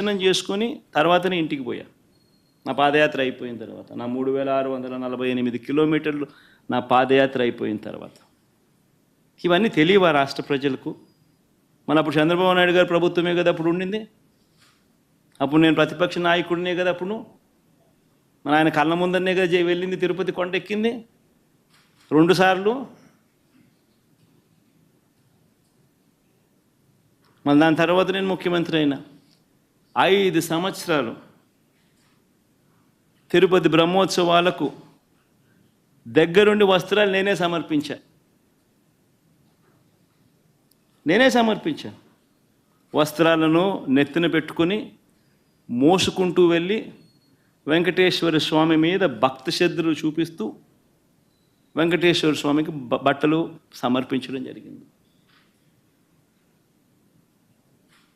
దర్శనం చేసుకొని తర్వాతనే ఇంటికి పోయా. నా పాదయాత్ర అయిపోయిన తర్వాత నా మూడు వేల ఆరు వందల నలభై ఎనిమిది కిలోమీటర్లు నా పాదయాత్ర అయిపోయిన తర్వాత. ఇవన్నీ తెలియవా రాష్ట్ర ప్రజలకు? మన అప్పుడు చంద్రబాబు నాయుడు గారు ప్రభుత్వమే కదా అప్పుడు ఉండింది? అప్పుడు నేను ప్రతిపక్ష నాయకుడినే కదా అప్పుడు? మన ఆయన కళ్ళ ముందరనే కదా వెళ్ళింది తిరుపతి కొండెక్కింది? రెండు రెండుసార్లు మళ్ళీ దాని తర్వాత నేను ముఖ్యమంత్రి అయినా. ఐదు సంవత్సరాలు తిరుపతి బ్రహ్మోత్సవాలకు దగ్గరుండి వస్త్రాలు నేనే సమర్పించా. నేనే సమర్పించాను వస్త్రాలను నెత్తిన పెట్టుకుని మోసుకుంటూ వెళ్ళి వెంకటేశ్వర స్వామి మీద భక్తి శ్రద్ధలు చూపిస్తూ వెంకటేశ్వర స్వామికి బట్టలు సమర్పించడం జరిగింది.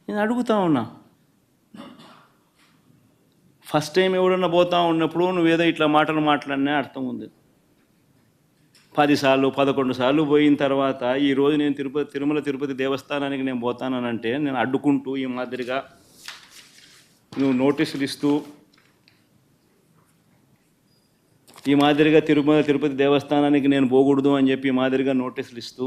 నేను అడుగుతా ఉన్నా ఫస్ట్ టైం ఎవడన్నా పోతా ఉన్నప్పుడు నువ్వేదో ఇట్లా మాటలు మాట్లాడినా అర్థం ఉంది. పదిసార్లు పదకొండు సార్లు పోయిన తర్వాత ఈరోజు నేను తిరుపతి తిరుమల తిరుపతి దేవస్థానానికి నేను పోతానంటే నేను అడ్డుకుంటూ ఈ మాదిరిగా నువ్వు నోటీసులు ఇస్తూ ఈ మాదిరిగా తిరుమల తిరుపతి దేవస్థానానికి నేను పోకూడదు అని చెప్పి ఈ మాదిరిగా నోటీసులు ఇస్తూ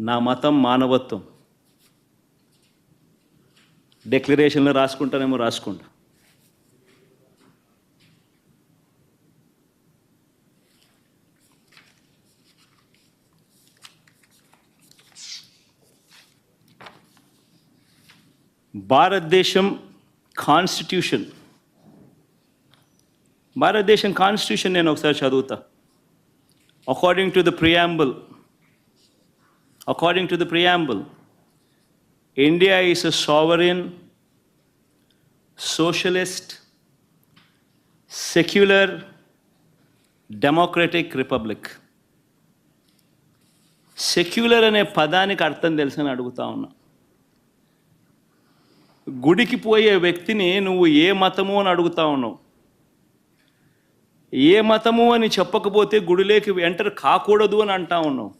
నా మతం మానవత్వం. డెక్లరేషన్లో రాసుకుంటానేమో రాసుకుంటా. భారతదేశం కాన్స్టిట్యూషన్. భారతదేశం కాన్స్టిట్యూషన్ నేను ఒకసారి చదువుతా. According to the preamble according to the preamble, India is a sovereign, socialist, secular, democratic republic. Secular అనే పదానికి అర్థం తెలుసని అడుగుతా ఉన్నా. గుడికి పోయే వ్యక్తిని నువ్వు ఏ మతము అని అడుగుతా ఉన్నావు? ఏ మతము అని చెప్పకపోతే గుడిలోకి ఎంటర్ కాకూడదు అని అంటా ఉన్నావు?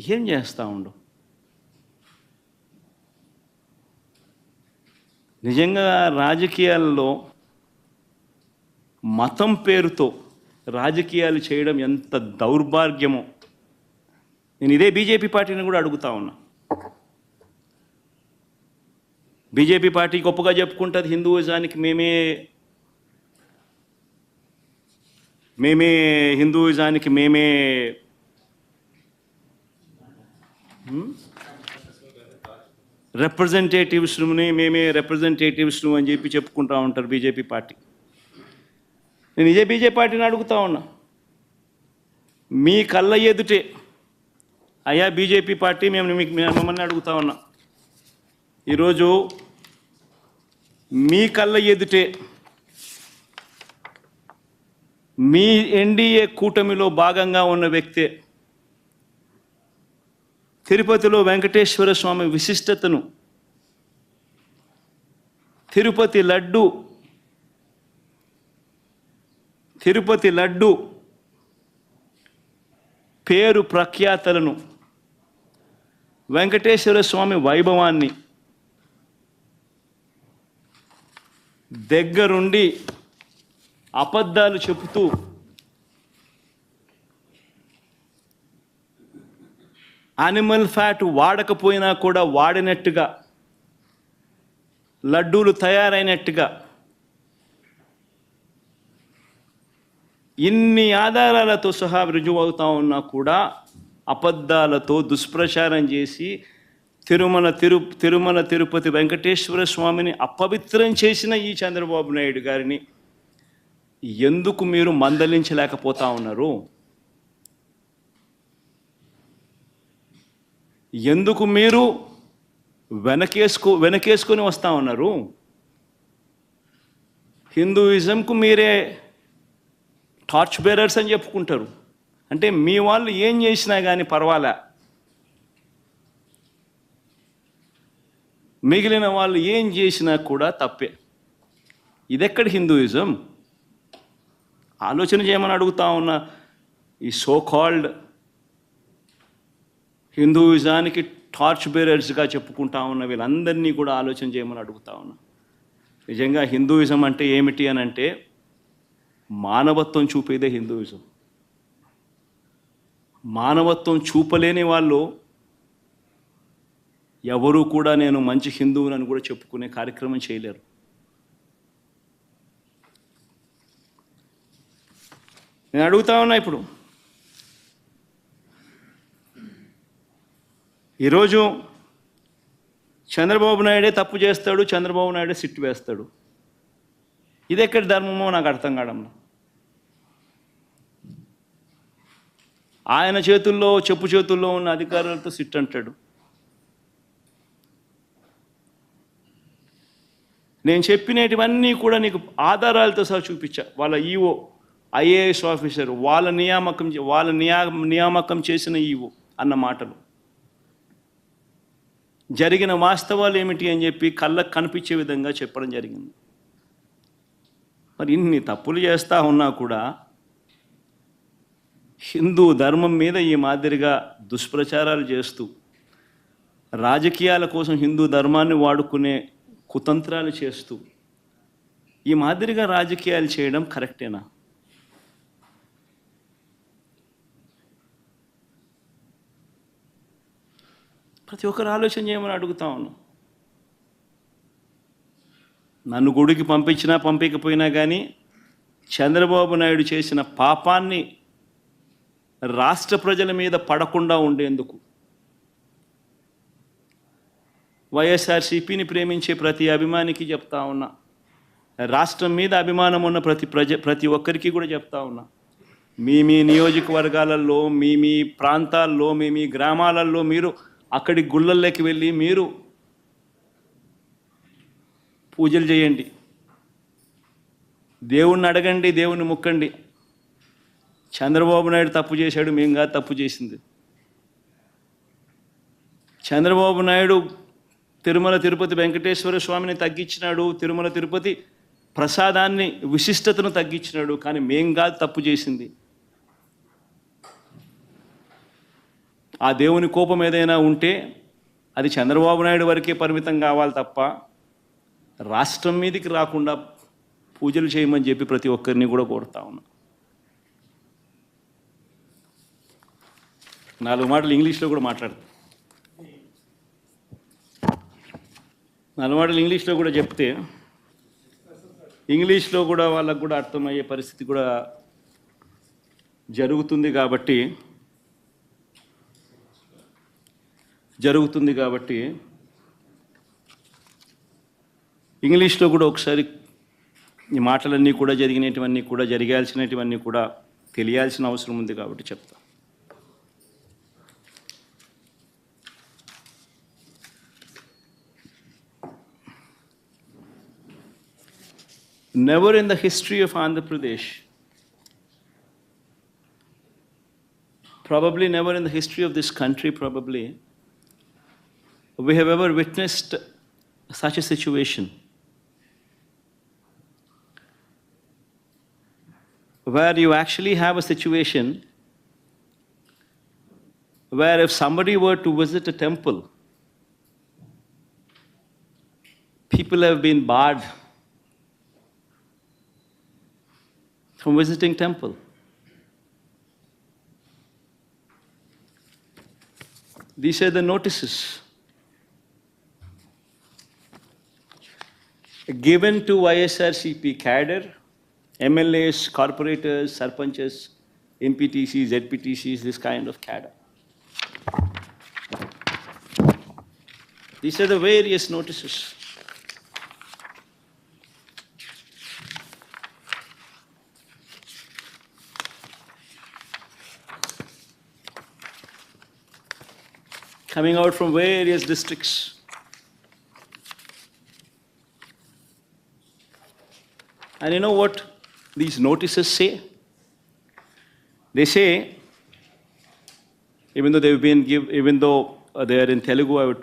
ఏం చేస్తూ ఉండు? నిజంగా రాజకీయాల్లో మతం పేరుతో రాజకీయాలు చేయడం ఎంత దౌర్భాగ్యమో. నేను ఇదే బీజేపీ పార్టీని కూడా అడుగుతా ఉన్నా. బీజేపీ పార్టీ గొప్పగా చెప్పుకుంటుంది హిందూయిజానికి మేమే మేమే హిందూయిజానికి మేమే రిప్రజెంటేటివ్స్ని మేమే రిప్రజెంటేటివ్స్ను అని చెప్పి చెప్పుకుంటూ ఉంటారు బీజేపీ పార్టీ. నేను ఇదే బీజేపీ పార్టీని అడుగుతా ఉన్నా. మీ కళ్ళ ఎదుటే అయ్యా బీజేపీ పార్టీ మేము మీకు మేము మిమ్మల్ని అడుగుతా ఉన్నా. ఈరోజు మీ కళ్ళ ఎదుటే మీ ఎన్డీఏ కూటమిలో భాగంగా ఉన్న వ్యక్తే తిరుపతిలో వెంకటేశ్వర స్వామి విశిష్టతను తిరుపతి లడ్డు తిరుపతి లడ్డు పేరు ప్రఖ్యాతలను వెంకటేశ్వర స్వామి వైభవాన్ని దగ్గరుండి అబద్ధాలు చెబుతూ అనిమల్ ఫ్యాట్ వాడకపోయినా కూడా వాడినట్టుగా లడ్డూలు తయారైనట్టుగా ఇన్ని ఆధారాలతో సహా రుజువు అవుతా ఉన్నా కూడా అబద్ధాలతో దుష్ప్రచారం చేసి తిరుమల తిరు తిరుమల తిరుపతి వెంకటేశ్వర స్వామిని అపవిత్రం చేసిన ఈ చంద్రబాబు నాయుడు గారిని ఎందుకు మీరు మందలించలేకపోతా ఉన్నారు? ఎందుకు మీరు వెనకేసుకో వెనకేసుకొని వస్తా ఉన్నారు? హిందూయిజంకు మీరే టార్చ్ బేరర్స్ అని చెప్పుకుంటారు. అంటే మీ వాళ్ళు ఏం చేసినా కానీ పర్వాలే? మిగిలిన వాళ్ళు ఏం చేసినా కూడా తప్పే. ఇదెక్కడ హిందూయిజం? ఆలోచన చేయమని అడుగుతా ఉన్న ఈ సో కాల్డ్ హిందూయిజానికి టార్చ్ బేరర్స్గా చెప్పుకుంటా ఉన్న వీళ్ళందరినీ కూడా ఆలోచన చేయమని అడుగుతా ఉన్నా. నిజంగా హిందూయిజం అంటే ఏమిటి అని అంటే మానవత్వం చూపేదే హిందూయిజం. మానవత్వం చూపలేని వాళ్ళు ఎవరు కూడా నేను మంచి హిందువునని కూడా చెప్పుకునే కార్యక్రమం చేయలేరు. నేను అడుగుతా ఉన్నా ఇప్పుడు. ఈరోజు చంద్రబాబు నాయుడే తప్పు చేస్తాడు చంద్రబాబు నాయుడే సిట్టు వేస్తాడు. ఇది ఎక్కడి ధర్మమో నాకు అర్థం కావడం ఆయన చేతుల్లో చెప్పు చేతుల్లో ఉన్న అధికారులతో సిట్ అంటాడు. నేను చెప్పినటివన్నీ కూడా నీకు ఆధారాలతో సహా చూపించా. వాళ్ళ ఈఓ ఐఏఎస్ ఆఫీసర్ వాళ్ళ నియామకం చే- వాళ్ళ నియా నియామకం చేసిన ఈఓ అన్న మాటలు. జరిగిన వాస్తవాలు ఏమిటి అని చెప్పి కళ్ళకు కనిపించే విధంగా చెప్పడం జరిగింది. మరి ఇన్ని తప్పులు చేస్తూ ఉన్నా కూడా హిందూ ధర్మం మీద ఈ మాదిరిగా దుష్ప్రచారాలు చేస్తూ రాజకీయాల కోసం హిందూ ధర్మాన్ని వాడుకునే కుతంత్రాలు చేస్తూ ఈ మాదిరిగా రాజకీయాలు చేయడం కరెక్టేనా? ప్రతి ఒక్కరు ఆలోచన చేయమని అడుగుతా ఉన్నాను నన్ను గుడికి పంపించినా పంపించకపోయినా కానీ చంద్రబాబు నాయుడు చేసిన పాపాన్ని రాష్ట్ర ప్రజల మీద పడకుండా ఉండేందుకు వైఎస్ఆర్సీపీని ప్రేమించే ప్రతి అభిమానికి చెప్తా ఉన్నా. రాష్ట్రం మీద అభిమానం ఉన్న ప్రతి ప్రజ ప్రతి ఒక్కరికి కూడా చెప్తా ఉన్నా. మీ మీ నియోజకవర్గాలలో మీ మీ ప్రాంతాల్లో మీ మీ గ్రామాలలో మీరు అక్కడి గుళ్ళల్లోకి వెళ్ళి మీరు పూజలు చేయండి. దేవుణ్ణి అడగండి దేవుణ్ణి ముక్కండి. చంద్రబాబు నాయుడు తప్పు చేశాడు మేము కాదు తప్పు చేసింది. చంద్రబాబు నాయుడు తిరుమల తిరుపతి వెంకటేశ్వర స్వామిని తగ్గించినాడు తిరుమల తిరుపతి ప్రసాదాన్ని విశిష్టతను తగ్గించినాడు కానీ మేం కాదు తప్పు చేసింది. ఆ దేవుని కోపం ఏదైనా ఉంటే అది చంద్రబాబు నాయుడు వరకే పరిమితం కావాలి తప్ప రాష్ట్రం మీదకి రాకుండా పూజలు చేయమని చెప్పి ప్రతి ఒక్కరిని కూడా కోరుతా ఉన్నా. నాలుగు మాటలు ఇంగ్లీష్లో కూడా మాట్లాడతాను నాలుగు మాటలు ఇంగ్లీష్లో కూడా చెప్తే ఇంగ్లీష్లో కూడా వాళ్ళకు కూడా అర్థమయ్యే పరిస్థితి కూడా జరుగుతుంది కాబట్టి జరుగుతుంది కాబట్టి ఇంగ్లీష్లో కూడా ఒకసారి ఈ మాటలన్నీ కూడా జరిగినటువన్నీ కూడా జరగాల్సినటువన్నీ కూడా తెలియాల్సిన అవసరం ఉంది కాబట్టి చెప్తా. Never in the history of Andhra Pradesh probably never in the history of this country probably we have ever witnessed such a situation where you actually have a situation where if somebody were to visit a temple, people have been barred from visiting temple. These are the notices given to YSRCP cadre, MLAs, corporators, sarpanches, MPTCs, ZPTCs, this kind of cadre. These are the various notices. coming out from various districts. And you know what these notices say? They say, even though they've been give, even though uh, they are in Telugu, I would try.